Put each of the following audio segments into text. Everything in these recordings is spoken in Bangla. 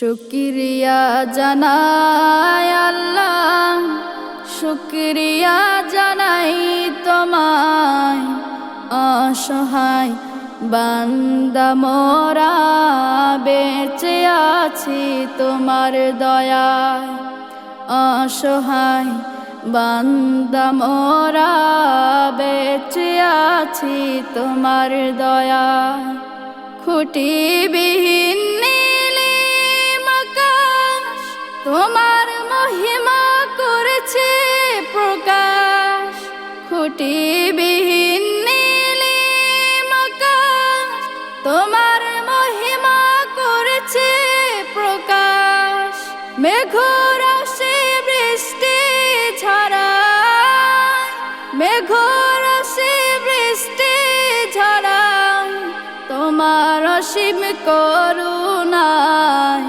শুক্রিয়া জানাই আল্লাহ, শুক্রিয়া জানাই তোমায়। অসহায় বান্দা মোরা, বেঁচে আছি তোমার দয়ায়। অসহায় বান্দা মোরা, বেঁচে আছি তোমার দয়ায়। খুঁটিবিহীন তোমার মহিমা করেছে প্রকাশ। খুঁটিবিহীন নীলিম আকাশ তোমার মহিমা করেছে প্রকাশ। মেঘরাশি বৃষ্টি ঝরায় মেঘরাশি বৃষ্টি ঝরায় তোমার অসীম করুণায়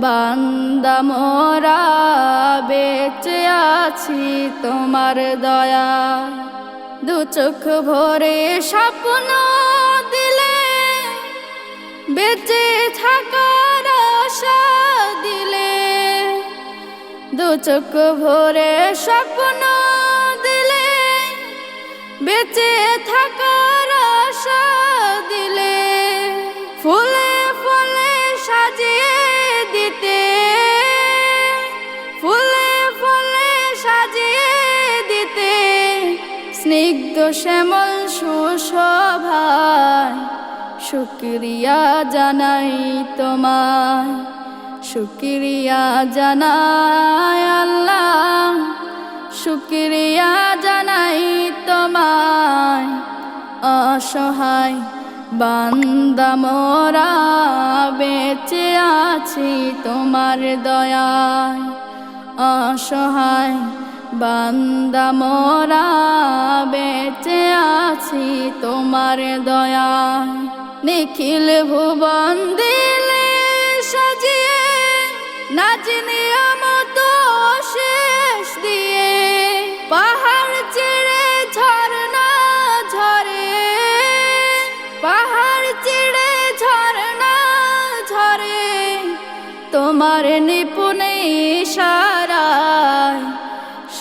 বান্দা মোরা, বেঁচে আছি তোমার দয়া। দু চোখ ভরে স্বপ্ন দিলে, বেঁচে থাকার আশা দিলে। দু চোখ ভরে স্বপ্ন দিলে, বেঁচে থাকার স্নিগ্ধ শ্যামল সুশোভায় শুক্রিয়া জানাই তোমায় শুক্রিয়া জানাই আল্লাহ শুক্রিয়া জানাই তোমায়। অসহায় বান্দা মোরা বেঁচে আছি তোমার দয়ায়। অসহায় বান্দা মোরা বেঁচে আছি তোমার দয়ায়। নিখিল ভুবন দিলে সাজিয়ে নাচনি মতো শেষ দিয়ে। পাহাড় চেড়ে ঝরনা ঝরে, পাহাড় চেড়ে ঝরনা ঝরে। তোমার নিপুণ ইশারায়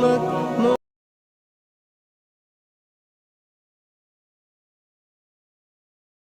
Look.